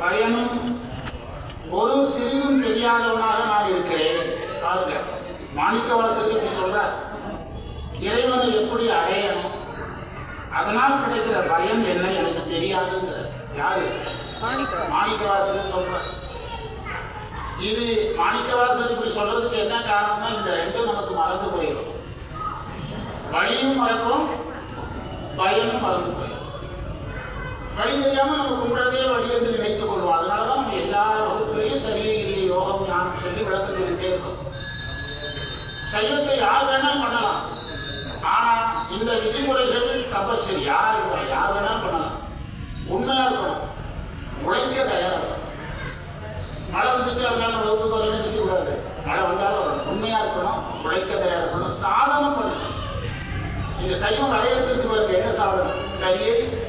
பயனும் ஒரு சிறிதும் தெரியாதவனாக நான் இருக்கிறேன். பாருங்க மாணிக்கவாசகர் இப்படி சொல்றார். இறைவனை எப்படி அடையணும்? அதனால் கிடைக்கிற பயம் என்ன எனக்கு தெரியாதுங்கிற யாரு? மாணிக்கவாசகர் சொல்றார். இது மாணிக்கவாசகர் இப்படி சொல்றதுக்கு என்ன காரணம்னா இந்த ரெண்டும் நமக்கு மறந்து போயிடும். வழியும் மறக்கும் பயனும் மறந்து போயிடும். வழி தெரியாம நம்ம கும்பிடுறதே வழி என்று நினைத்துக் கொள்வோம். அதனாலதான் நம்ம எல்லா வகுப்புலையும் சரியே கிரியை யோகம் ஞானம் சொல்லி விளக்கம் சொல்லிட்டே இருக்கும். சைவத்தை யார் வேணாலும் பண்ணலாம். ஆனா இந்த விதிமுறைகள் கம்பல்சரி யாரா இருக்கலாம் யார் வேணாலும் பண்ணலாம். உண்மையா இருக்கணும். உழைக்க தயாரா இருக்கணும். மழை வந்துட்டு அதனால வகுப்புக்கு வரணும் என்ன மழை வந்தாலும் வரணும். உண்மையா இருக்கணும் உழைக்க தயாரா இருக்கணும் சாதனம் பண்ணணும். இந்த சைவம் வரையறதுக்கு பாருங்க என்ன சாதனம்? சரியே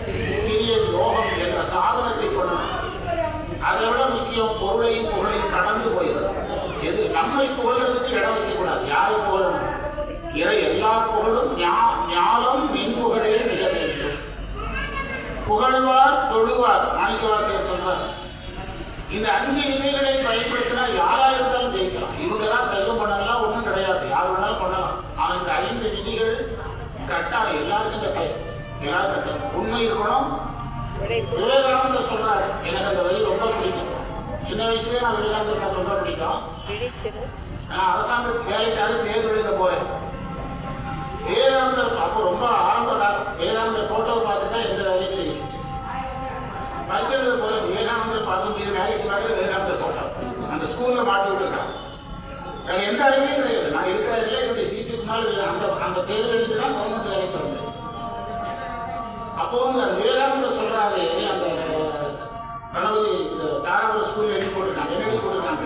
பெரிய யோகம் என்ற சாதனத்தை பண்ணணும் அதை விட முக்கியம் பொருளையும் புகழையும் கடந்து போயிடும் எது? நம்மை புகழ்றதுக்கு இடம் வைக்கக்கூடாது. யாரை புகழணும்? இறை எல்லா புகழும் ஞா- ஞானம் மின் புகழே மிக வேண்டும். புகழ்வார் தொழுவார். மாணிக்கவாசகர் சொல்றார். இந்த அஞ்சு விதைகளை பயன்படுத்தினா யாரா இருந்தாலும் ஜெயிக்கலாம். இவங்க தான் சைவம் பண்ணலாம் ஒண்ணும் கிடையாது. யார் வேணாலும் பண்ணலாம். ஆனா இந்த ஐந்து விதிகள் கட்டாயம். எல்லாருக்கும் கட்டாயம். எல்லாரும் கட்டாயம். உண்மை இருக்கணும் விவேகானந்தர் சொல்றாரு எனக்கு அந்த வரி ரொம்ப பிடிக்கும். சின்ன வயசுலயே நான் விவேகானந்தர் எனக்கு ரொம்ப பிடிக்கும். நான் அரசாங்கத்துக்கு வேலைக்காக தேர்வு எழுத போறேன். விவேகானந்தர் அப்போ ரொம்ப ஆரம்ப காலம். விவேகானந்தர் போட்டோவை பார்த்துட்டு எந்த வேலையும் செய்யும் பரிசு எழுத போற விவேகானந்தர் பார்க்க முடியாது வேலைக்கு பார்க்குற விவேகானந்தர் போட்டோ அந்த ஸ்கூல்ல மாட்டி விட்டுருக்காங்க. வேற எந்த அறிவையும் கிடையாது. நான் இருக்கிற இல்லை என்னுடைய சீட்டுக்கு முன்னால் அந்த அந்த தேர்வு எழுதி தான் கவர்மெண்ட் வேலைக்கு வந்தேன். அப்போ வந்து அந்த விவேகானந்தர் சொல்றாரு அந்த கணபதி இந்த தாராபுரம் ஸ்கூல் எழுதி போட்டிருக்காங்க. என்ன எழுதி போட்டிருக்காங்க?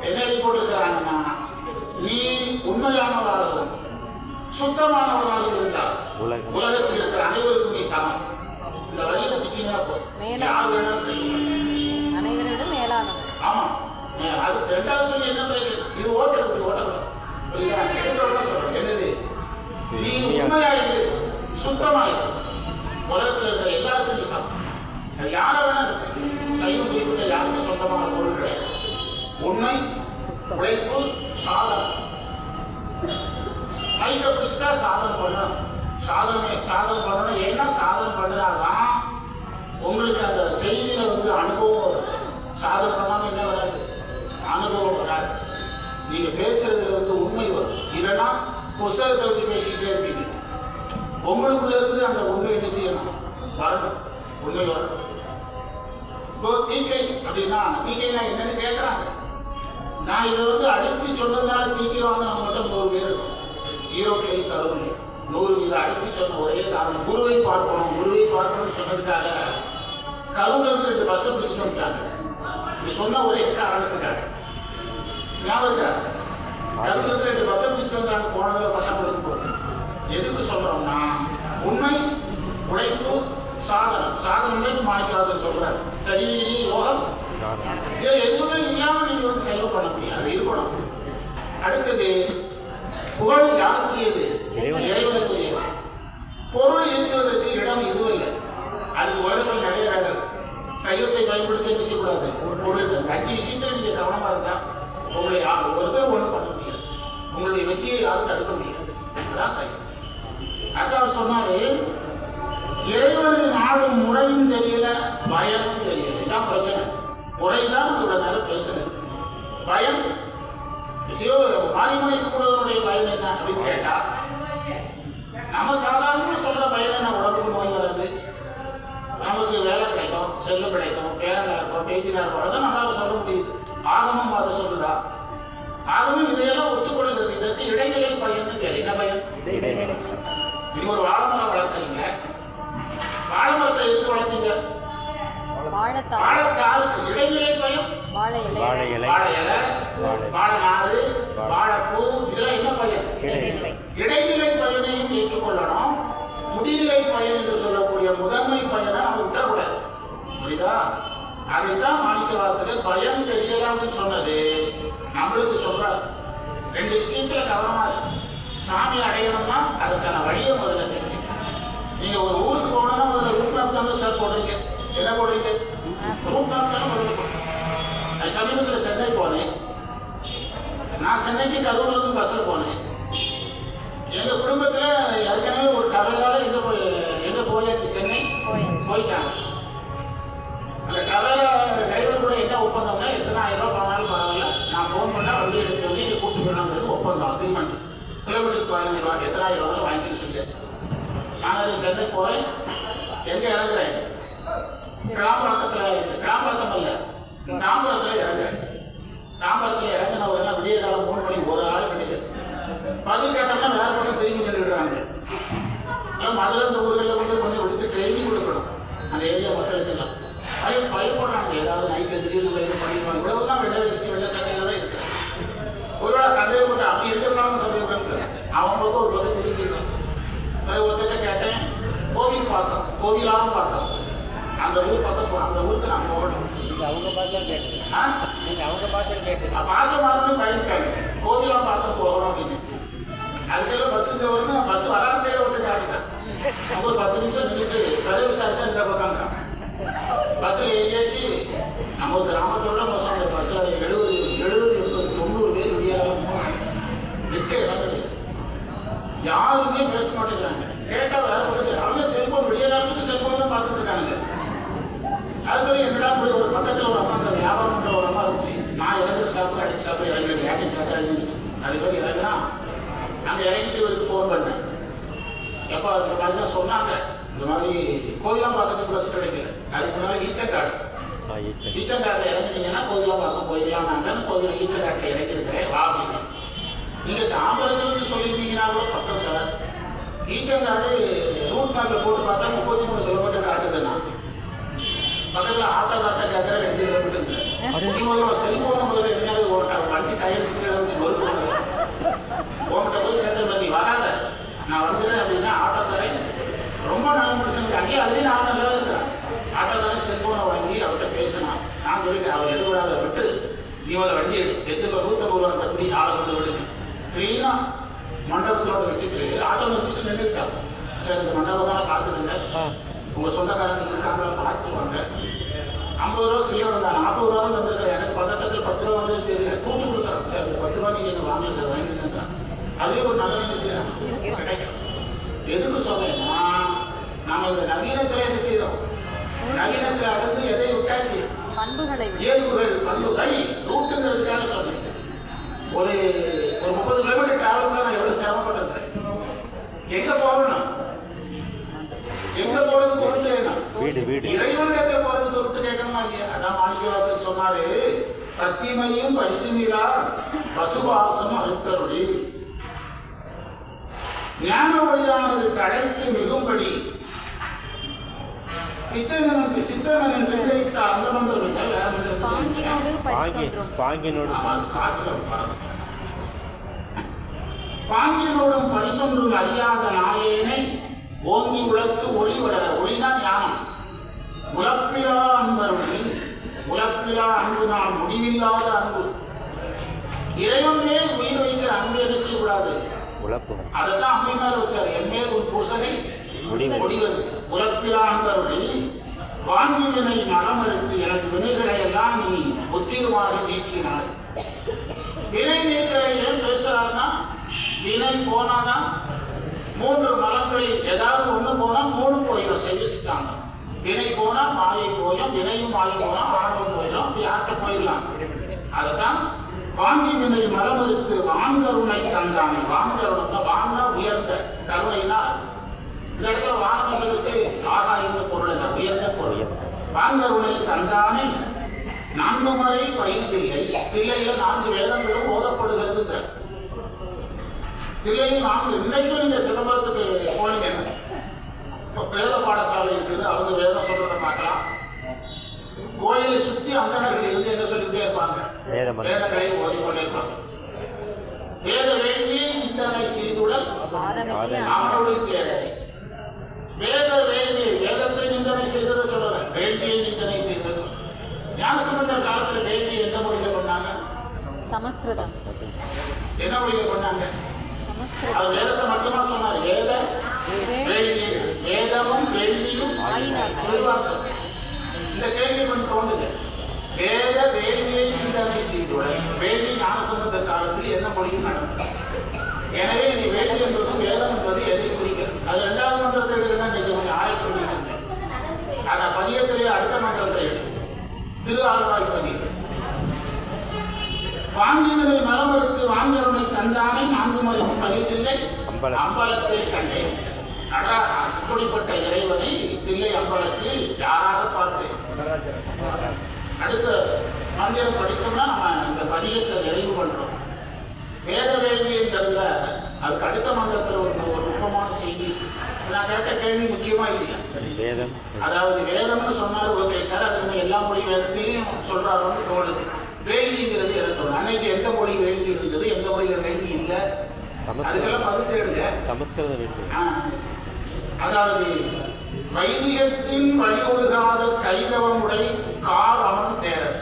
என்ன எழுதி போட்டிருக்கிறாங்கன்னா நீ உண்மையானவராகவும் சுத்தமானவராக இருந்தால். உலகத்தில் இருக்கிற அனைவருக்கும் நீ சமம். இந்த பிச்சைங்களா போதும். மேல. யார் வேணாலும் செய்யலாம் அனைவரிடம் மேலானவர். ஆமா. ஏன், அது ரெண்டாவது சொல்லி என்ன பிரயோஜனம் இது ஓட்டுறது ஓட்டக்கூடாது. புரியுதா? எடுத்தோட சொல்றேன் என்னது? நீ உண்மையாயிரு சுத்தமாயிரு. உலகத்துல இருக்கிற எல்லாருக்கும் நீ சமம். அது யாரை வேணா சைவம் குறிப்பிட்ட யாருக்கும் சொந்தமான பொருள் கிடையாது. உண்மை உழைப்பு சாதனை. மைக்க பிடிச்சிட்டா சாதனை பண்ணணும். சாதனை சாதனை பண்ணணும். ஏன்னா சாதனை பண்ணினாதான் உங்களுக்கு அந்த செய்தியில வந்து அனுபவம் வரும். சாதனை பண்ணாம என்ன வராது? அனுபவம் வராது. நீங்க பேசுறதுல வந்து உண்மை வரும். இல்லைன்னா புஸ்தகத்தை வச்சு பேசிக்கிட்டே இருப்பீங்க. உங்களுக்குள்ள இருந்து அந்த உண்மை என்ன செய்யணும்? வரணும். உண்மை வரணும். இப்போ தீக்கை அப்படின்னா தீக்கைனா என்னன்னு கேட்கறாங்க நான் இதை வந்து அழுத்தி சொன்னதுனால தீக்கை வாங்க நம்ம மட்டும் நூறு பேர் இருக்கோம். ஈரோட்டிலையும் கரூர்லையும் நூறு இதை அழுத்தி சொன்ன ஒரே காரணம் குருவை பார்க்கணும். குருவை பார்க்கணும்னு சொன்னதுக்காக கரூர்ல இருந்து ரெண்டு பஸ்ஸை பிடிச்சிட்டு வந்துட்டாங்க. இது சொன்ன ஒரே காரணத்துக்காக. ஞாபகம் ரெண்டு பஸ்ஸை பிடிச்சிட்டு வந்தாங்க போனதுல பட்டம் கொடுக்கும் போது எதுக்கு சொல்றோம்னா உண்மை உழைப்பு சாதனம். சாதனமே மாணிக்கவாசர் சொல்றாரு. சரி யோகம். இது எதுவுமே இல்லாம நீங்க வந்து செலவு பண்ண முடியாது. அது இருக்கணும். அடுத்தது புகழ் யாருக்குரியது? இறைவன். இறைவனுக்குரியது. பொருள் ஈட்டுவதற்கு இடம் இதுவும் இல்லை. அது உலகத்தில் நிறைய வேலை சைவத்தை பயன்படுத்தி என்ன செய்யக்கூடாது? பொருள் ஈட்டுறது. அஞ்சு விஷயத்துல நீங்க கவனமா இருந்தா உங்களை யாரும் ஒருத்தர் ஒண்ணும் பண்ண முடியாது. உங்களுடைய வெற்றியை யாரும் தடுக்க முடியாது. அதான் சைவம். அக்கா சொன்னாரு இறைவனின் நாடும் முறையும் தெரியல பயமும் தெரியல. இதான் பிரச்சனை. முறைதான் இவ்வளவு நேரம் பேசுனது பயம்? சிவ மாரிமலை கூடுவதனுடைய பயம் என்ன அப்படின்னு கேட்டா நம்ம சாதாரணமா சொல்ற பயம் என்ன? உடம்புக்கு நோய் வராது. நமக்கு வேலை கிடைக்கும் செல்லும் கிடைக்கும் பேரனா இருக்கும் பேச்சினா இருக்கும் அதான் நம்மளால சொல்ல முடியுது. ஆகமும் அதை சொல்லுதா? ஆகமும் இதையெல்லாம் ஒத்துக்கொள்கிறது. இதற்கு இடைநிலை பயன் பேர். என்ன பயன் நீங்க ஒரு வாழை மரம் வளர்க்குறீங்க. வாழை மரத்தை எதுக்கு வளர்த்தீங்க? வாழைத்தாள். வாழைத்தாளுக்கு இடைநிலை பயம்? வாழை இலை. வாழை இலை. நாறு வாழைப்பூ இதெல்லாம் என்ன பயன் இடைநிலை. இடைநிலை பயனையும் ஏற்றுக்கொள்ளணும். முடிநிலை பயன் என்று சொல்லக்கூடிய முதன்மை பயனை நம்ம விட்டுறக்கூடாது. புரியுதா? அதைத்தான் மாணிக்க வாசகர் பயம் தெரியலாம்னு சொன்னது. நம்மளுக்கு சொல்றாரு. ரெண்டு விஷயத்துல கவனமா இருக்கு சாமி அடையணும்னா அதுக்கான வழியை முதல்ல தெரிஞ்சுக்கணும் நீங்க ஒரு ஊருக்கு போகணும்னா முதல்ல ரூட் மேப் தானே சார் போடுறீங்க? என்ன போடுறீங்க? ரூட் மேப் தானே முதல்ல போடுறீங்க. சமீபத்தில் சென்னை போனேன். நான் சென்னைக்கு கரூர்ல இருந்து பஸ்ஸில் போனேன். எங்க குடும்பத்துல ஏற்கனவே ஒரு டவேரால எங்க போய் எங்க போயாச்சு சென்னை. போயிட்டாங்க. அந்த டவேரா டிரைவர் கூட என்ன ஒப்பந்தம்னா எத்தனை ஆயிரம் ரூபாய் போனாலும் பரவாயில்ல. நான் ஃபோன் பண்ணால் வண்டி எடுத்து வந்து இங்க கூப்பிட்டு போயிடலாங்கிறது ஒப்பந்தம். அக்ரிமெண்ட் கிலோமீட்டருக்கு பதினஞ்சு ரூபா எத்தனாயிரம் ரூபாய் வாங்கிட்டு சொல்லியாச்சு நான் அது சென்னை போகிறேன் எங்கே இறங்குறேன்? கிராம்பாக்கத்தில் கிராம்பாக்கம் இல்லை. தாம்பரத்தில் இறங்குறேன். தாம்பரத்தில் இறங்கின உடனே விடிய காலம் மூணு மணி ஒரு ஆள் கிடையாது. பதில் கேட்டோம்னா வேறு பக்கம் திரும்பி நின்றுடுறாங்க. மதுரை இந்த ஊர்களில் வந்து கொஞ்சம் விடுத்து ட்ரைனிங் கொடுக்கணும். அந்த ஏரியா மக்களுக்கு எல்லாம் பயம் பயப்படுறாங்க ஏதாவது நைட்டில் திடீர்னு போய் இது பண்ணிடுவாங்க இவ்வளவுலாம் வெள்ளை வேஷ்டி வெள்ளை சட்டையில தான் இருக்கிறேன் ஒருவேளை சந்தேகப்பட்டு அப்படி இருக்கிறதுனால சந்தேகப்படுறது அவன் பக்கம் ஒரு பக்கம் திரும்பிடுறான் பிறகு ஒருத்தட்ட கேட்டேன் கோவில் பார்த்தோம். கோவிலாவும் பார்த்தோம். அந்த ஊர் பக்கம் அந்த ஊருக்கு நான் போகணும். அவங்க பாஷை கேட்டது ஆ? நீங்க அவங்க பாஷை கேட்டது நான் பாசமானு பயந்துட்டாங்க. கோவிலா பார்க்க போகணும் அப்படின்னு. அதுக்கெல்லாம் பஸ்ஸுக்கு வரணும் பஸ் வராத சைடு வந்து காட்டிட்டான். ஒரு பத்து நிமிஷம் நின்றுட்டு கதை விசாரிச்சா இந்த பக்கம் பஸ்ஸில் ஏறியாச்சு. நம்ம கிராமத்தோட பஸ் அந்த பஸ்ஸில் எழுபது எழுபது எண்பது தொண்ணூறு பேர் விடியாலும் நிற்க இடம் கிடையாது. யாருமே பேச மாட்டேங்கிறாங்க. கேட்டால் வேற பக்கத்து அவங்க செல்போன் விடிய செல்போன் தான் பார்த்துட்டு இருக்காங்க அது மாதிரி என்னடா போய் ஒரு பக்கத்துல ஒரு அம்மா அந்த வியாபாரம் பண்ற ஒரு அம்மா இருந்துச்சு. நான் இறங்குற ஸ்டாப்பு அடிச்சு ஸ்டாப்பு இறங்குற யார்ட்டும் கேட்காதுன்னு இருந்துச்சு அது மாதிரி இறங்கினா அங்கே இறங்கிட்டு இவருக்கு ஃபோன் பண்ணேன். எப்போ இந்த மாதிரி தான் சொன்னாங்க. இந்த மாதிரி கோயிலாம் பார்க்கறதுக்கு பஸ் கிடைக்கல. அதுக்கு முன்னால ஈச்சக்காடு. ஈச்சங்காட்டில் இறங்குனீங்கன்னா கோயிலாம் பார்க்க போயிடலாம் நாங்கள் கோவில் ஈச்சங்காட்டில் இறங்கியிருக்கிறேன் வா அப்படின்னு. நீங்க தாம்பரத்துல இருந்து சொல்லியிருந்தீங்கன்னா கூட பக்கம் சார். ஈச்சங்காடு ரூட் மேப்ல போட்டு பார்த்தா முப்பத்தி மூணு கிலோமீட்டர் காட்டுதுன்னா பக்கத்துல ஆட்டோ காட்ட கேட்கற ரெண்டு கிலோமீட்டர் நீ முதல்ல செல்போனை முதல்ல எங்கேயாவது ஓட்ட வண்டி டயர் கீழே வச்சு மறுப்பு உன்கிட்ட போய் கேட்ட நீ வராத. நான் வந்துடுறேன் அப்படின்னா ஆட்டோக்காரன் ரொம்ப நல்ல மனுஷனுக்கு அங்கேயே அதுலேயும் நான் நல்லா இருக்கிறேன் ஆட்டோக்காரன் செல்போனை வாங்கி அவர்கிட்ட பேசினான். நான் சொல்லிட்டேன் அவர் எடுவிடாத விட்டு. நீ ஒரு வண்டி எடு. எத்தனை நூற்றம்பது ரூபா அந்த பிடி ஆளை கொண்டு விடு க்ளீனா மண்டபத்தோட விட்டுட்டு ஆட்டோ நிறுத்திட்டு நின்றுட்டான் சரி இந்த மண்டபம் தான் பார்த்துடுங்க உங்க சொந்தக்காரங்க இருக்காங்களா பார்த்துட்டு வாங்க ஐம்பது ரூபா சில்லறை தான் நாற்பது ரூபா தான் எனக்கு பதட்டத்தில் பத்து ரூபா வந்து தெரியல கூட்டு கொடுக்குறேன் சார் இந்த பத்து ரூபா நீங்க எனக்கு வாங்கல சார் வாங்கிட்டுங்கிறான் அதுவே ஒரு நல்ல வேலை செய்யலாம் எதுக்கு சொன்னேன்னா நாம இந்த நவீனத்துல என்ன செய்யறோம் நவீனத்துல அடுத்து எதை விட்டாச்சு பண்புகளை இயல்புகள் பண்புகள் ரூட்டுங்கிறதுக்காக சொன்னேன் ஒரு ஒரு முப்பது கிலோமீட்டர் டிராவல் பண்ண நான் எவ்வளவு சிரமப்பட்டிருக்கிறேன்? எங்க போகணும் எங்க போறதுக்கு வேணும் வீடு வீடு. இறைவனிடத்துல போறதுக்கு விட்டு கேட்கணுமா அதான் மாணிக்கவாசர் சொன்னாரு. பத்திமையும் பரிசுமிலா பசுவாசம் அழுத்தருளி ஞான வழியானது கழைத்து மிகும்படி பித்தனனுக்கு சித்தனன் பிள்ளையிட்ட அந்த மந்திரம் இல்லை வேற மந்திரம் பாங்கினோடு. பாங்கினோடும் பரிசொன்றும் அறியாத நாயேனை ஓங்கி உலத்து ஒளி வளர ஒளினா ஞானம். உலப்பிலா அன்பருளி உலப்பிலா அன்பு நான் முடிவில்லாத அன்பு. இறைவன் மேல் உயிர் வைக்கிற அன்பு என்ன செய்யக்கூடாது? அதைத்தான் அம்மை மேல வச்சார். என் மேல் உன் பூசனை முடிவது உலப்பிலா அன்பருளி வாங்கி எனது வினைகளை எல்லாம் நீ முற்றிலுமாக நீக்கினாய். வினை நீக்கலை ஏன் பேசுறாருன்னா வினை போனாதான் மூன்று மலங்களில் ஏதாவது ஒண்ணு போனா மூணு போயிடும் செஞ்சுட்டாங்க. வினை போனா மாயை போயும் வினையும் மாயை போனா ஆர்வம் போயிடும் அப்படி ஆட்ட போயிடலாம். அதுதான் வாங்கி வினை மரமறுத்து வாங்கருணை தந்தானே. வான்கருணம்னா வாங்க உயர்ந்த கருணைனா இந்த இடத்துல என்பதற்கு ஆகாயம்னு பொருள் என்ன உயர்ந்த பொருள். வான்கருணை தந்தானே நான்கு முறை பயிர்தில்லை தில்லையில நான்கு வேதங்களும் ஓதப்படுகிறது தில்லையில் நான்கு இன்னைக்கும் நீங்க சிதம்பரத்துக்கு போனீங்க. இப்போ வேத பாடசாலை இருக்குது அவங்க வேதம் சொல்றதை பார்க்கலாம். கோயிலை சுத்தி அந்தணர்கள் இருந்து என்ன சொல்லிட்டே இருப்பாங்க. வேதங்களை ஓதிக்கொண்டே இருப்பாங்க. வேத வேள்வியை சிந்தனை ஆதமில்லை அவனுடைய தேவை. வேத வேள்வி வேதத்தை நிந்தனை செய்ததை சொல்லல வேள்வியை நிந்தனை செய்ததை சொல்ல ஞானசம்பந்தர் காலத்துல வேள்வி எந்த மொழியில பண்ணாங்க? சமஸ்கிருதம். என்ன மொழியில பண்ணாங்க? அவர் வேதத்தை மட்டுமா சொன்னார்? வேத வேள்வி. வேதமும் வேள்வியும். திருவாசம் இந்த கேள்வி கொஞ்சம் தோணுது வேத வேள்வியை சிந்தனை செய்துடன் வேள்வி ஞானசம்பந்த காலத்தில் என்ன மொழியும் நடந்தது? எனவே நீ வேள்வி என்பது வேதம் என்பது எதை குறிக்கிறது அது இரண்டாவது மந்திரத்தை எடுக்கணும் இன்னைக்கு கொஞ்சம் ஆராய்ச்சி பண்ணிட்டு இருந்தேன் பதியத்திலே அடுத்த மந்திரத்தை எடு திரு ஆழ்வாய் பதியம் வாங்கினதை மலமறுத்து வாங்கவனை கண்டானை நான்கு முறை அம்பலம். அம்பலத்தை கண்டேன். அப்படிப்பட்ட இறைவனை தில்லை அம்பலத்தில் யாராக பார்த்தேன்? அடுத்த மந்திரம் படித்தோம்னா நம்ம இந்த பதியத்தை நிறைவு பண்றோம். வேத வேள்விங்கிறதுல அதுக்கு அடுத்த மந்திரத்துல ஒரு ஒரு நுட்பமான செய்தி. நான் கேட்ட கேள்வி முக்கியமா இல்லையா? வேதம். அதாவது வேதம்னு சொன்னாரு ஓகே சார் அது எல்லா மொழி வேதத்தையும் சொல்றாருன்னு தோணுது. வேள்விங்கிறது எதை தோணும் அன்னைக்கு எந்த மொழி வேள்வி இருந்தது? எந்த மொழியில வேள்வி இல்லை? அதுக்கெல்லாம் பதில் தேடுங்க. சமஸ்கிருத வேள்வி. அதாவது வைதிகத்தின் வழி ஒழுகாத கைதவமுடை கார் அமன் தேரர்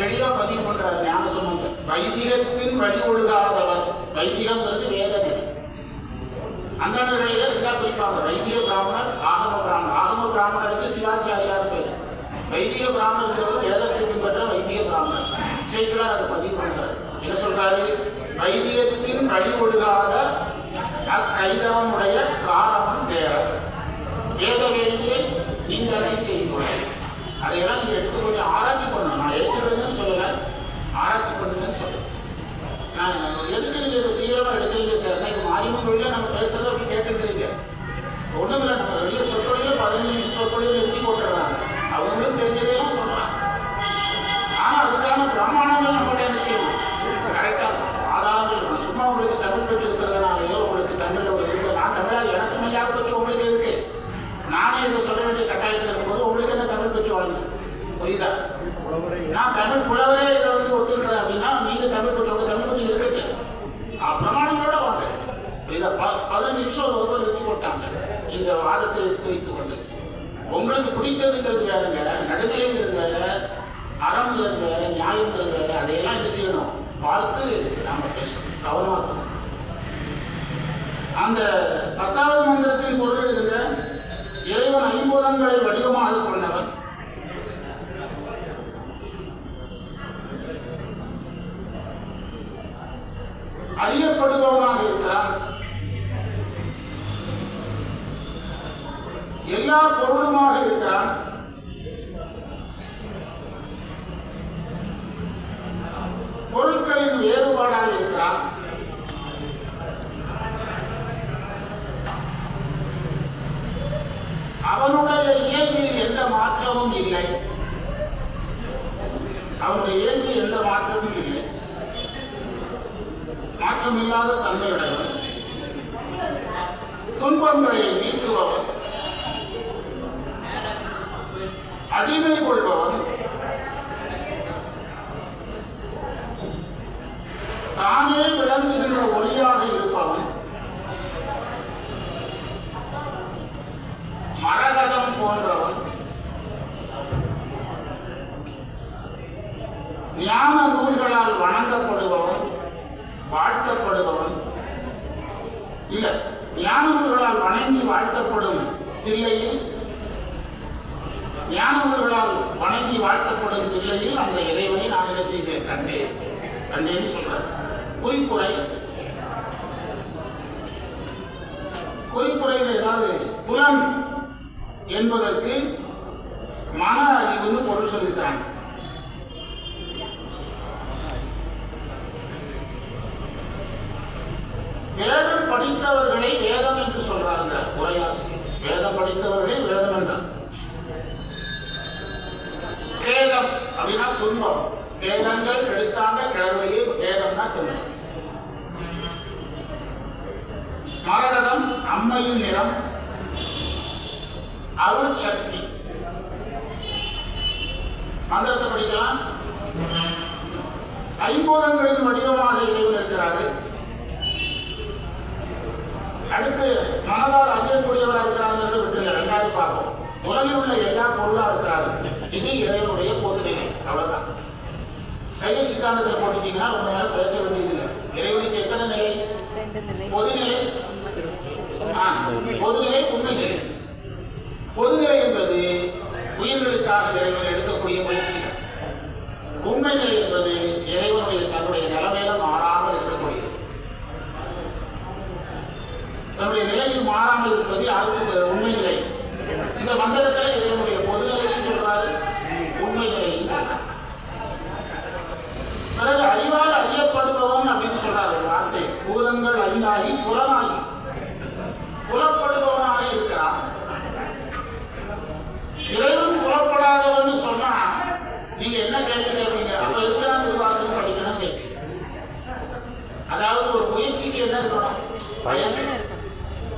தெளிவா பதிவு பண்றார் ஞானசம்பந்தர். வைதிகத்தின் வழி ஒழுகாதவர் வைதிகம்ங்கிறது வேத நெறி அந்தணர்களிலே ரெண்டா பிரிப்பாங்க. வைதிக பிராமணர் ஆகம பிராமணர். ஆகம பிராமணருக்கு சிவாச்சாரியார் பேர். வைதிக பிராமணர் வேதத்தை பின்பற்ற வைதிக பிராமணர். சேக்கிழார் அதை பதிவு பண்றார் என்ன சொல்றாரு? வைதிகத்தின் வழி ஒழுகாத அக்கைதவமுடைய காரணம் தேரர் வேத வேண்டியை நீங்களே செய்துள்ள அதையெல்லாம் நீங்க எடுத்து கொஞ்சம் ஆராய்ச்சி பண்ணணும் நான் எடுத்துக்கிடுங்கன்னு சொல்லல ஆராய்ச்சி பண்ணுங்கன்னு சொல்றேன். நான் எதுக்கு நீங்க இதை தீவிரமா எடுக்கிறீங்க சார் இன்னைக்கு மாறியும் கோயில நம்ம பேசுறத அப்படி கேட்டுக்கிறீங்க ஒண்ணுமில்ல நம்ம வெளியே சொற்கொழியில பதினஞ்சு நிமிஷம் சொற்கொழியில எழுதி போட்டுடுறாங்க. அவங்களும் தெரிஞ்சதையும் சொல்றாங்க. ஆனா அதுக்கான பிரமாணங்கள் நம்மகிட்ட என்ன செய்யணும் கரெக்டா ஆதாரங்கள் சும்மா உங்களுக்கு தமிழ் பெற்று இருக்கிறதுனாலயோ உங்களுக்கு தமிழ்ல ஒரு இருக்கு நான் தமிழாக எனக்கு இல்லாத பற்றி உங்களுக்கு எதுக்கு? நானே இதை சொல்ல வேண்டிய கட்டாயத்தில் இருக்கும்போது உங்களுக்கு என்ன தமிழ் பெற்று வாழ்ந்து புரியுதா? நான் தமிழ் புலவரே இதை வந்து ஒத்துக்கிறேன் அப்படின்னா நீங்க தமிழ் பெற்றவங்க தமிழ் பற்றி இருக்கட்டு பிரமாணங்களோட வாங்க. இதை ப- பதினஞ்சு நிமிஷம் ஒரு ஒருவர் நிறுத்தி போட்டாங்க. இந்த வாதத்தை எடுத்து வைத்துக் கொண்டு. உங்களுக்கு பிடித்ததுங்கிறது வேறுங்க நடுநிலைங்கிறது வேற அறம்ங்கிறது வேற நியாயங்கிறது வேற அதையெல்லாம் இது செய்யணும்? பார்த்து நாம பேசணும் கவனமா இருக்கணும். அந்த பத்தாவது மந்திரத்தின் பொருள் எழுதுங்க இறைவன் ஐம்பூதங்களை வடிவமாக கொண்டவர். அறியப்படுபவனாக இருக்கிறான். எல்லா பொருளுமாக இருக்கிறான். பொருட்களின் வேறுபாடாக இருக்கிறான். அவனுடைய இயல்பில் எந்த மாற்றமும் இல்லை. அவனுடைய இயல்பில் எந்த மாற்றமும் இல்லை. மாற்றமில்லாத தன்மையுடையவன். துன்பங்களை நீக்குபவன். அடிமை கொள்பவன். தானே விளங்குகின்ற ஒளியாக இருப்பவன். மரகதம் போன்றவன். ஞான நூல்களால் வணங்க வாழ்த்தப்படுபவன். இல்ல ஞானவர்களால் வணங்கி வாழ்த்தப்படும் தில்லையில் ஞானவர்களால் வணங்கி வாழ்த்தப்படும் தில்லையில் அந்த இறைவனை நான் என்ன செய்தேன்? கண்டேன். கண்டேன்னு சொல்றேன். குறிப்புரை குறிப்புரையில் ஏதாவது புலன் என்பதற்கு மன அறிவுன்னு பொருள் சொல்லியிருக்கிறாங்க உரையாசிரியர் வேதம் படித்தவர்களே வேதம் என்றார் கேதம். அப்படின்னா துன்பம். வேதங்கள் கெடுத்தாங்க கிழமையே வேதம்னா துன்பம். மரகதம் அம்மையின் நிறம் அருள் சக்தி மந்திரத்தை படிக்கலாம். ஐம்பூதங்களின் வடிவமாக இறைவன் இருக்கிறார்கள் அடுத்து மனதால் அறியக்கூடியவராக இருக்கிறாங்கிறத விட்டுங்க. ரெண்டாவது பார்ப்போம். உலகில் உள்ள எல்லா பொருளா இருக்கிறாரு இது இறைவனுடைய பொதுநிலை. அவ்வளவுதான். சைவ சித்தாந்தத்தில் போட்டுட்டீங்கன்னா ரொம்ப நேரம் பேச வேண்டியதில்லை. இறைவனுக்கு எத்தனை நிலை? நிலை. பொதுநிலை? பொதுநிலை உண்மைநிலை. பொதுநிலை என்பது உயிர்களுக்காக இறைவன் எடுக்கக்கூடிய முயற்சிகள். உண்மைநிலை என்பது இறைவனுடைய தன்னுடைய நிலைமையில மாறாமல் இருக்கக்கூடியது தன்னுடைய நிலையில் மாறாமல் இருப்பது யாருக்கு உண்மை நிலை. இந்த மந்திரத்தில் இறைவனுடைய பொதுநிலையும் சொல்றாரு? உண்மை நிலை. பிறகு அறிவால் அறியப்படுபவன் அப்படின்னு சொல்றாரு வார்த்தை. பூதங்கள் ஐந்தாகி புலனாகி. புலப்படுபவனாக இருக்கிறான். இறைவன் புலப்படாதவன் சொன்னா நீங்க என்ன கேள்வி கேட்பீங்க அப்ப எதுக்குதான் திருவாசகம் படிக்கணும் கேட்பீங்க அதாவது ஒரு முயற்சிக்கு என்ன இருக்கணும்? பயன்.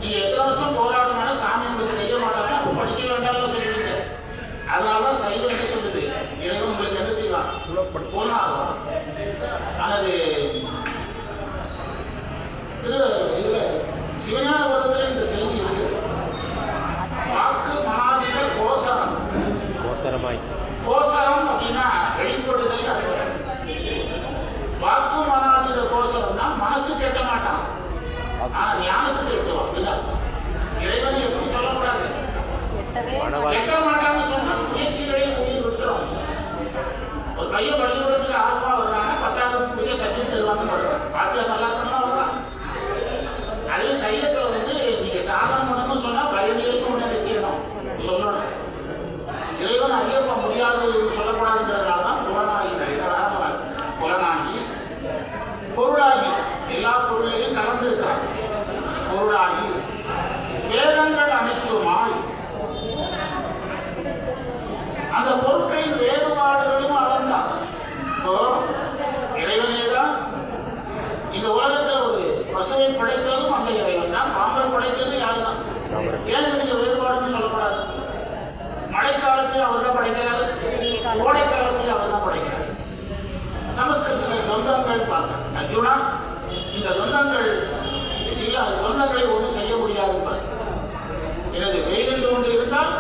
நீங்க எத்தனை வருஷம் போராடினாலும் சாமி உங்களுக்கு தெரிய மாட்டாங்க அப்ப படிக்க வேண்டாம்னு சொல்லுவீங்க அதனாலதான் என்ன சொல்லுது. இறைவன் உங்களுக்கு என்ன செய்வான்? புலனாகும் அல்லது திரு இதுல சிவஞான பதத்துல இந்த செய்தி இருக்குது வாக்கு மனாதிக கோசரம். கோசரமாய். கோசரம் அப்படின்னா வெளிப்படுதல் அர்த்தம் வாக்கு மனாதிக கோசரம்னா மனசு கெட்ட மாட்டான். ஆனா ஞானத்துக்கு இறைவன் எப்படி சொல்லக்கூடாது எட்டவே மனவாளி. எட்ட மாட்டான்னு சொன்னா முயற்சிகளை உயிர் விட்டுரும் ஒரு பையன் பள்ளிக்கூடத்துக்கு ஆர்வமா வர்றாங்க பத்தாவது மிக சத்தியம் தருவாங்கன்னு வர்றான் வாத்தியார் நல்லா இருக்கணும்னா வர்றான் அதே சைவத்துல வந்து நீங்க சாதனம் பண்ணணும்னு சொன்னா பயணிகளுக்கு ஒண்ணு என்ன செய்யணும் சொல்லணும் இறைவன் அறியப்ப முடியாது என்று சொல்லக்கூடாதுங்கிறதுனால தான் புலனாகி அழகான புலனாகி பொருளாகி எல்லா பொருளையும் கலந்திருக்கிறார் பொருளாகி வேதங்கள் அனைத்துமாய் அந்த பொருட்களின் வேறுபாடுகளும் அளந்தான் இறைவனே தான் இந்த உலகத்துல ஒரு பசுவை படைத்ததும் அந்த இறைவன் தான். பாம்பர் படைத்ததும் யாரு தான் ஏன் நீங்க வேறுபாடுன்னு சொல்லக்கூடாது? மழைக்காலத்தில் அவர் தான் படைக்கிறாரு. கோடை காலத்தில் அவர் தான் படைக்கிறார். சமஸ்கிருதத்தில் தொந்தங்கள் பார்க்க. அர்ஜுனா இந்த தொந்தங்கள் இல்ல அந்த தொந்தங்களை ஒன்றும் செய்ய முடியாது பாரு எனது வெயில் என்று ஒன்று இருந்தால்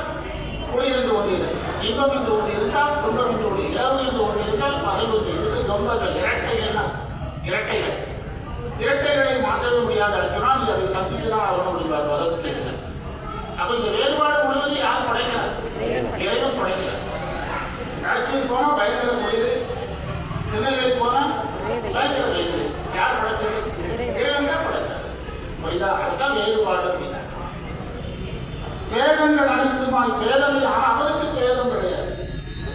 குளிர் என்று ஒன்று இருக்கு இன்பம் என்று ஒன்று இருந்தால் துன்பம் என்று ஒன்று இரவு என்று ஒன்று இருந்தால் பகல் ஒன்று இதுக்கு தொந்தங்கள் இரட்டை என்ன இரட்டைகள். இரட்டைகளை மாற்றவே முடியாத இடத்தினால் நீ அதை சந்தித்துதான் ஆகணும் ஆகணும் பகவத் கேட்கிறார் அப்ப இந்த வேறுபாடு முழுவதும் யார் படைக்கிறார் இறைவன் படைக்கிறார் காஷ்மீர் போனா பயங்கர குளிர். திருநெல்வேலி போனா பயங்கர வயது யார் படைச்சது இறைவன் தான் படைச்சார் புரியுதா அதுதான் வேறுபாடு அப்படின்னா. வேதங்கள் அனைத்துமாய் வேதம் ஆனால் அவருக்கு வேதம் கிடையாது.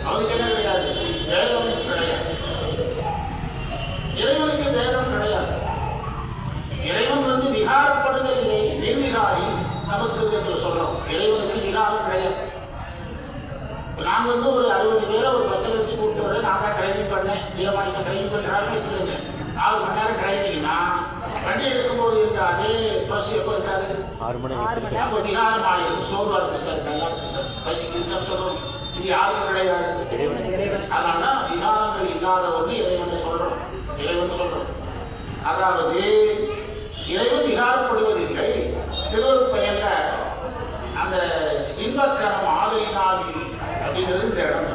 அவருக்கு என்ன கிடையாது? வேதம் கிடையாது. இறைவனுக்கு வேதம் கிடையாது. இறைவன் வந்து விகாரப்படுதல் நிர்விகாரி சமஸ்கிருதத்தில் சொல்றோம். இறைவனுக்கு விகாரம் கிடையாது. நான் வந்து ஒரு அறுபது பேரை ஒரு பஸ்ஸில் வச்சு கூப்பிட்டு வரேன். நான் தான் டிரைவிங் பண்ணேன். வீரமாணிக்கம் டிரைவிங் பண்ணுறாருன்னு வச்சுருங்க ஆறு மணி நேரம் டிரைவிங்னா வண்டி எடுக்கும்போது இருந்த அதே ஃப்ரெஷ் எப்போ இருக்காது. ஆறு மணி அப்போ விகாரம் ஆகிடுது சோர்வா இருக்கு. சார் நல்லா இருக்கு. சார் பசிக்குது சார் சொல்றோம். இது யாருக்கும் கிடையாது. அதனால தான் விகாரங்கள் இல்லாத ஒன்று இறைவனை சொல்றோம் இறைவன் சொல்றோம் அதாவது இறைவன் விகாரப்படுவதில்லை திருவருப்பயன்ல அந்த இன்பக்கரம் ஆதலினால் இரு அப்படிங்கிறது இந்த இடம்.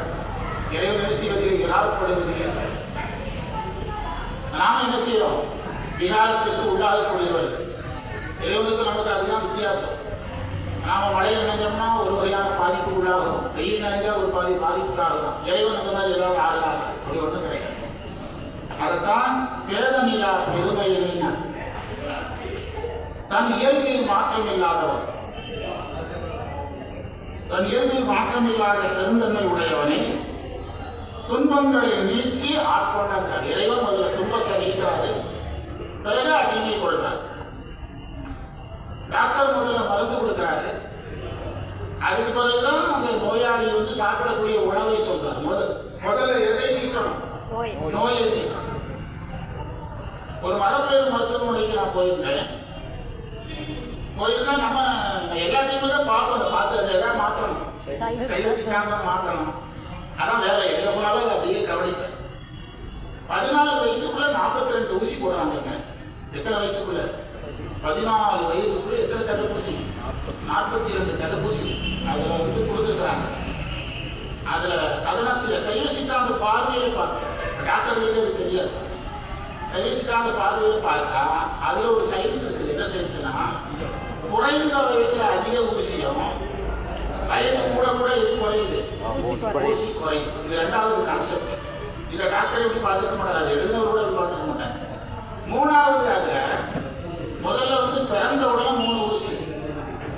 இறைவன் என்ன செய்வதில்லை? விகாரப்படுவதில்லை நாம என்ன செய்யறோம்? விகாரத்துக்கு கொள்கிறவர்கள் இறைவனுக்கு நமக்கு அதுதான் வித்தியாசம். நாம மழை நினைஞ்சோம்னா ஒரு வகையான பாதிப்பு உள்ளாகும். வெயில் நினைஞ்சா ஒரு பாதி பாதிப்புக்கு ஆகலாம் இறைவன் அந்த மாதிரி எல்லாரும் ஆகிறாங்க அப்படி ஒன்றும் கிடையாது. அதைத்தான் பேதனிலா பெருமையின தன் இயல்பில் மாற்றம் இல்லாதவர் தன் இயல்பில் மாற்றம் இல்லாத பெருந்தன்மை உடையவனை துன்பங்களை நீக்கி ஆட்கொண்டார். இறைவன் முதல்ல துன்பத்தை நீக்கிறாரு பிறகு அடங்கி கொள்றார் டாக்டர் முதல்ல மருந்து கொடுக்குறாரு. அதுக்கு பிறகுதான் அந்த நோயாளி வந்து சாப்பிடக்கூடிய உணவை சொல்றாரு. முதல் முதல்ல எதை நீக்கணும்? நோய். நீக்கணும். ஒரு மகப்பேறு மருத்துவமனைக்கு நான் போயிருந்தேன். போயிருந்தா நம்ம எல்லாத்தையுமே தான் பார்ப்போம் பார்த்து எதாவது மாற்றணும். சைவ சைவ சித்தாந்தம் மாற்றணும். அதான் வேலை. எங்க போனாலும் அதை அப்படியே கவனிப்பேன். பதினாலு வயசுக்குள்ள நாற்பத்தி ரெண்டு ஊசி போடுறாங்கங்க. எத்தனை வயசுக்குள்ள? பதினாலு வயதுக்குள்ள எத்தனை தடுப்பூசி? நாற்பத்தி ரெண்டு தடுப்பூசி. அதுல வந்து கொடுத்துருக்குறாங்க. அதுல அதெல்லாம் சில சைவ சித்தாந்த பார்வையில் பார்க்கணும். டாக்டர்களுக்கு அது தெரியாது. சைவ சித்தாந்த பார்வையில் பார்த்தா அதுல ஒரு சயின்ஸ் இருக்குது. என்ன சயின்ஸ்னா குறைந்த வயதுல அதிக ஊசியம் வயது கூட கூட இது குறையுது. ஊசி குறையும் இது ரெண்டாவது கான்செப்ட் இதை டாக்டர் எப்படி பார்த்துக்க மாட்டார்? அது எழுதினவர் கூட பார்த்துக்க மாட்டாங்க மூணாவது அதுல முதல்ல வந்து பிறந்த உடனே மூணு ஊசி.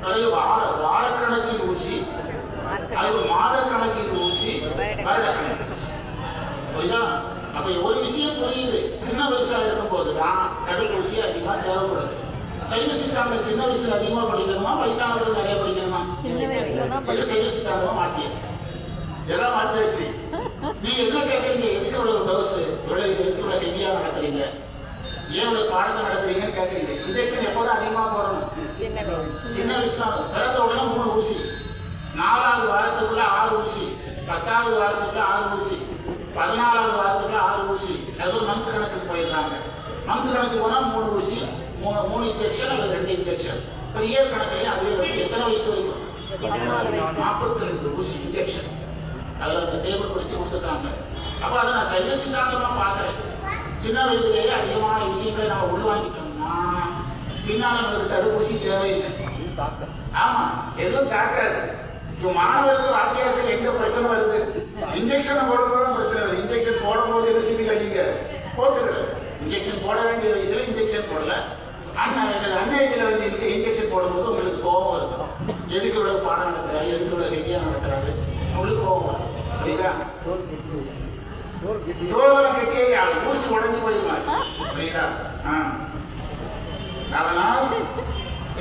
பிறகு வார வாரக்கணக்கில் ஊசி அது மாத கணக்கில் ஊசி வருடக்கணக்கில் ஊசி. புரியுதா? அப்ப ஒரு விஷயம் புரியுது. சின்ன வயசா இருக்கும்போது தான் தடுப்பூசி அதிகமா தேவைப்படுது. சைவ சித்தாந்தம் சின்ன வயசுல அதிகமா படிக்கணுமா? வயசானவர்கள் நிறைய படிக்கணுமா? இது சைவ சித்தாந்தமா மாத்தியாச்சு. எல்லாம் மாத்தியாச்சு. நீங்க என்ன கேட்கறீங்க எதுக்கு இவ்வளவு டோஸ் இவ்வளவு எதுக்கு இவ்வளவு ஹெவியா நடத்துறீங்க? ஏன் இவ்வளவு பாடத்தை நடத்துறீங்கன்னு கேட்கறீங்க. இன்ஜெக்ஷன் எப்போதும் அதிகமா போடணும்? சின்ன வயசுல பிறந்த உடனே மூணு ஊசி. நாலாவது வாரத்துக்குள்ள ஆறு ஊசி. பத்தாவது வாரத்துக்குள்ள ஆறு ஊசி. பதினாலாவது வாரத்துக்குள்ள ஆறு ஊசி. அது ஒரு மந்த் கணக்குக்கு போயிடுறாங்க. மந்த் கணக்கு போனா மூணு ஊசி மூணு மூணு இன்ஜெக்ஷன் அல்லது ரெண்டு இன்ஜெக்ஷன் இப்போ இயர் கணக்குலயும் அதுவே வருது எத்தனை வயசு வரைக்கும்? நாற்பத்தி ரெண்டு ஊசி இன்ஜெக்ஷன் அதில் அந்த டேபிள் படுத்தி கொடுத்துருக்காங்க. அப்போ அதை நான் சைவ சித்தாந்தமா பார்க்குறேன். சின்ன வயதிலேயே அதிகமான விஷயங்களை நம்ம உள்வாங்கிட்டோம்னா பின்னால் நமக்கு தடுப்பூசி தேவையில்லை. ஆமா எதுவும் தாக்காது இப்போ மாணவர்கள் வாத்தியார்கள் எங்க பிரச்சனை வருது? இன்ஜெக்ஷன் போடும்போது பிரச்சனை வருது. இன்ஜெக்ஷன் போடும்போது என்ன செய்வீங்க நீங்க போட்டுக்கல இன்ஜெக்ஷன் போட வேண்டிய வயசுல இன்ஜெக்ஷன் போடல. ஆனா எனக்கு அன்னையில வந்து இந்த இன்ஜெக்ஷன் போடும்போது உங்களுக்கு கோபம் வருது? எதுக்கு இவ்வளவு பாடம் நடத்துறாரு? எதுக்கு இவ்வளவு ஹெவியாக நடத்துறாரு? உங்களுக்கு கோபம் வருது. புரியுதா? தோலம் கட்டியே அது ஊசி உடைஞ்சு போயிருமாச்சு புரியுதா? அதனால்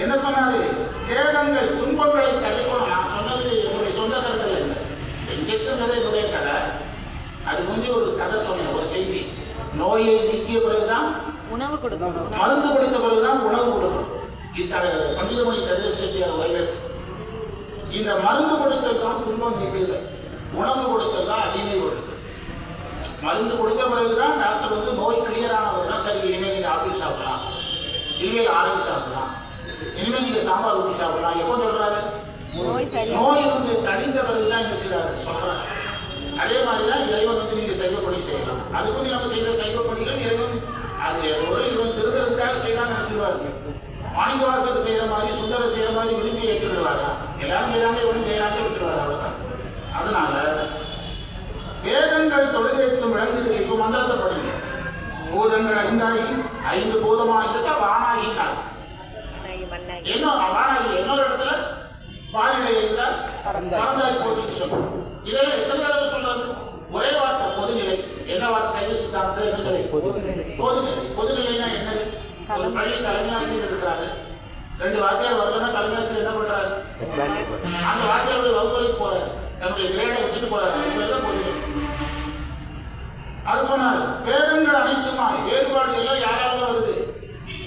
என்ன சொன்னாரு? கேதங்கள் துன்பங்களை தள்ளிக்கணும் நான் சொன்னது என்னுடைய சொந்த கருத்து இல்லை. இன்ஜெக்ஷன் கதை என்னுடைய கதை. அது முந்தி ஒரு கதை சொன்னேன் ஒரு செய்தி. நோயை நீக்கிய பிறகுதான் உணவு கொடுக்கணும். மருந்து கொடுத்த பிறகுதான் உணவு கொடுக்கணும். இந்த பண்டிதமணி கதிர செட்டியார் உரையில் இந்த மருந்து கொடுத்தல் தான் துன்பம் நீக்குது. உணவு கொடுத்தல் தான் அடிமை கொடுத்தல் மருந்து கொடுத்த பிறகுதான் டாக்டர் வந்து நோய் கிளியர் ஆனவங்க சரி இனிமேல் நீங்க ஆப்பிள் சாப்பிடலாம். இனிமேல் ஆரஞ்சு சாப்பிடலாம். இனிமேல் நீங்க சாம்பார் ஊற்றி சாப்பிடலாம். எப்போ சொல்றாரு? நோய் வந்து தணிந்த பிறகுதான் என்ன செய்யறாரு சொல்றாரு. அதே மாதிரி தான் இறைவன் வந்து நீங்க சைவ பணி செய்யலாம். அதுக்கு வந்து நம்ம செய்யற சைவ பணிகள் இறைவன் அது ஒரு இவன் திருந்துறதுக்காக செய்யலாம்னு நினைச்சிருவாரு. மாணிக்கவாசர் செய்யற மாதிரி சுந்தரர் செய்யற மாதிரி விரும்பி ஏற்றுவிடுவாரா எல்லாரும் செய்யறாங்க இவனும் செய்யறாங்க விட்டுருவாரு அவ்வளவுதான். அதனால வேதங்கள் தொழுதேற்றும் விளங்குகள் இப்ப மந்திரத்தை படிங்க பூதங்கள் ஐந்தாகி ஐந்து பூதமாகிட்டா வானாகிட்டாங்க இன்னும் வானாகி இன்னொரு இடத்துல? வானிலை பறந்தாகி. போட்டுட்டு சொல்றோம். இதெல்லாம் எத்தனை தடவை சொல்றது? ஒரே வார்த்தை பொதுநிலை. என்ன வார்த்தை? சைவ சித்தாந்தத்தில் என்ன நிலை பொதுநிலை. பொதுநிலைனா என்னது? ஒரு பள்ளி இருக்கிறாரு. ரெண்டு வாத்தியார் வரலன்னா தலைமை ஆசிரியர் என்ன பண்றாரு? அந்த வாத்தியாருடைய வகுப்பறைக்கு போறாரு. தன்னுடைய கிரேடை விட்டுட்டு போறாரு. பேர் தான் பொதுநிலை. அது சொன்னாரு. வேதங்கள் அனைத்துமாய். வேறுபாடு எல்லாம் யாரால வருது.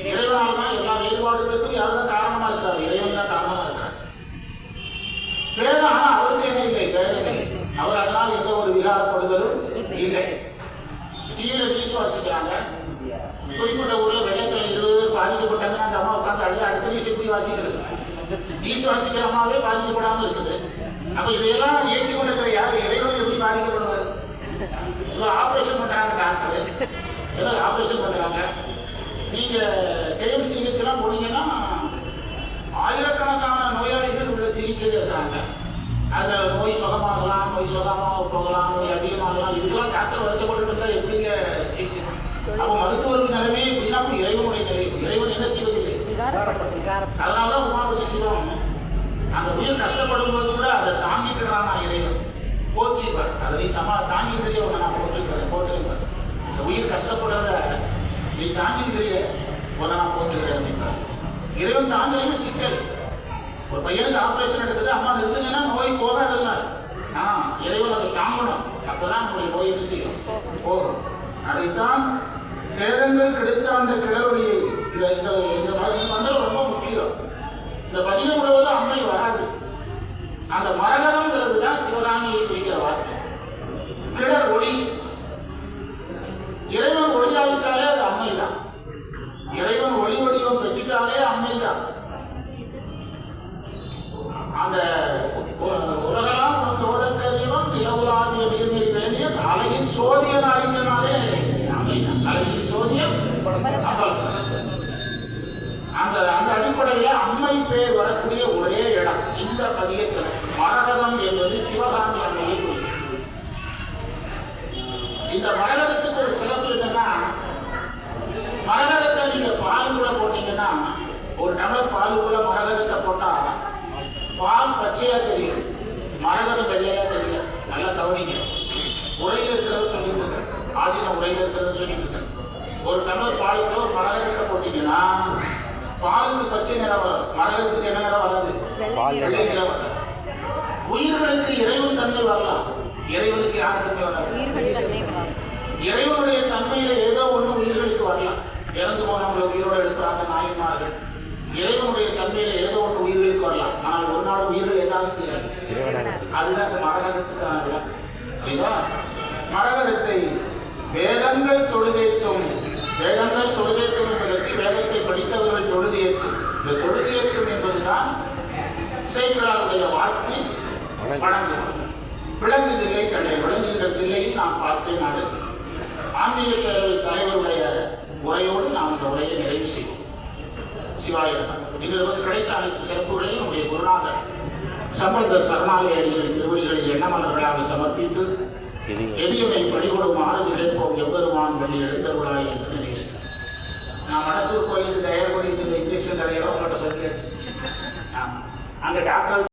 இறைவனால் தான் எல்லா வேறுபாடுகளுக்கும் யார் தான் காரணமா இருக்கிறார் இறைவன் தான் காரணமா இருக்கிறார் வேதம் ஆனா அவருக்கு என்ன இல்லை? வேதம் இல்லை. அவர் அதனால் எந்த ஒரு விகாரப்படுதலும் இல்லை. கீழே விசுவாசிக்கிறாங்க குறிப்பிட்ட ஊர்ல வெள்ளத்துல இருபது பேர் பாதிக்கப்பட்டாங்க அந்த அம்மா உட்காந்து அழுது அடுத்த வீசு எப்படி வாசிக்கிறது? வீசு வாசிக்கிற அம்மாவே பாதிக்கப்படாம இருக்குது. அப்ப இதையெல்லாம் இயக்கி கொண்டிருக்கிற யார்? இறைவன் எப்படி பாதிக்கப்படும்? இப்போ ஆபரேஷன் பண்றாங்க டாக்டர் எல்லாம் ஆபரேஷன் பண்றாங்க. நீங்க கேஎம் சிகிச்சைலாம் போனீங்கன்னா ஆயிரக்கணக்கான நோயாளிகள் உள்ள சிகிச்சையில் இருக்கிறாங்க அதுல நோய் சுகமாகலாம் நோய் சுகமாக போகலாம் நோய் அதிகமாகலாம். இதுக்கெல்லாம் டாக்டர் வருத்தப்பட்டு இருந்தா எப்படிங்க சிகிச்சை அப்ப மருத்துவர்கள் நிலைமை எப்படின்னா இறைவனுடைய நிலை இறைவன் என்ன செய்வதில்லை? விகாரப்பட்டது. அதனாலதான் உமாபதி சிவம் அந்த உயிர் கஷ்டப்படும் போது கூட அதை தாங்கிக்கிறான் இறைவன். போற்றிப்பார் அதை நீ சமா தாங்கிக்கிறிய உன்னை நான் போற்றுக்கிறேன் போற்றுகிறேன் இந்த உயிர் கஷ்டப்படுறத நீ தாங்கிக்கிறிய உன்னை நான் போற்றுகிறேன் இறைவன் தாங்கலுமே சிக்கல். ஒரு பையனுக்கு ஆப்ரேஷன் எடுக்குது அம்மா நிறுத்துங்கன்னா நோய் போகாதல்ல ஆ இறைவன் அதை தாங்கணும். அப்பதான் நம்முடைய நோய் என்ன செய்யும் போகும். அதைத்தான் வேதங்கள் கிடைத்த அந்த கிளறொலியை இந்த இந்த இந்த மாதிரி மந்திரம் ரொம்ப முக்கியம். இந்த பதியம் முழுவதும் அம்மை வராது. அந்த மரகரம்ங்கிறது தான் சிவகாமியை குறிக்கிற வார்த்தை. கிளர் ஒளி இறைவன் ஒளியாவிட்டாலே அது அம்மைதான். இறைவன் ஒளி வடிவம் பெற்றுட்டாலே அம்மைதான். அந்த உ- உலகெல்லாம் உனக்கு ஓதற்கரியவன் நிலவுலாவிய நீர்மீறி வேண்டிய அழகின் சோதியன் அறிஞனாலே அமைதான் அழகின் சோதியம் அந்த அந்த அடிப்படையில அம்மை பேர் வரக்கூடிய ஒரே இடம் இந்த பதியத்தில். மரகதம் என்பது சிவகாமி இந்த மரகதத்துக்கு ஒரு சிறப்பு என்னன்னா மரகதத்தை நீங்க பாலுக்குள்ள போட்டீங்கன்னா ஒரு டம்ளர் பாலுக்குள்ள மரகதத்தை போட்டா பால் பச்சையா தெரியும். மரகதம் வெள்ளையா தெரியும். நல்லா கவனிங்க. உரையில் இருக்கிறத சொல்லிட்டு இருக்கேன். ஆதின உரையில் இருக்கிறத சொல்லிட்டு இருக்கேன். ஒரு டம்ளர் பாலுக்குள்ள ஒரு மரகதத்தை போட்டீங்கன்னா பாலுக்கு பச்சை நிறம் வரும் மரகதத்துக்கு என்ன வராது. நிறம் வராது. உயிர்களுக்கு இறைவன் தன்மை வரலாம். இறைவனுக்கு யார் தன்மை வராது? இறைவனுடைய தன்மையில ஏதோ ஒண்ணு உயிர்களுக்கு வரலாம். இறந்து போனவங்களை உயிரோட எழுப்புறாங்க நாயன்மார்கள். இறைவனுடைய தன்மையில ஏதோ ஒண்ணு உயிர்களுக்கு வரலாம். ஆனால் ஒரு நாள் உயிர்கள் ஏதாவது தெரியாது அதுதான் இந்த மரகதத்துக்கான விளக்கம். புரியுதா? மரகதத்தை வேதங்கள் தொழுதேத்தும் வேதங்கள் தொழுதேத்தும் என்பதற்கு வேதத்தை படித்தவர்கள் தொழுதேத்தும் இந்த தொழுதேத்தும் என்பதுதான் சேக்கலாருடைய வாழ்த்து வழங்குவது விளங்குதில்லை கண்டேன் விளங்குகின்ற தில்லையில் நான் பார்த்தேன் நாடு ஆன்மீக பேரவை தலைவருடைய உரையோடு நாம் இந்த உரையை நிறைவு செய்வோம் சிவாயம் இன்று நமக்கு கிடைத்த அனைத்து சிறப்புகளையும் நம்முடைய குருநாதர் சம்பந்த சரணாலய அடிகளின் திருவடிகளில் எண்ணமலர்களாக சமர்ப்பித்து எதியுமை பணிகொடும் ஆறுதி கேட்போம் எம்பெருமான் வள்ளி எழுந்தருளாய் என்று நினைவு செய்கிறேன். நான் மடத்தூர் கோயிலுக்கு தயார் பண்ணிட்டு இந்த இன்ஜெக்ஷன் கதையெல்லாம் உங்கள்கிட்ட சொல்லியாச்சு. அங்க டாக்டர்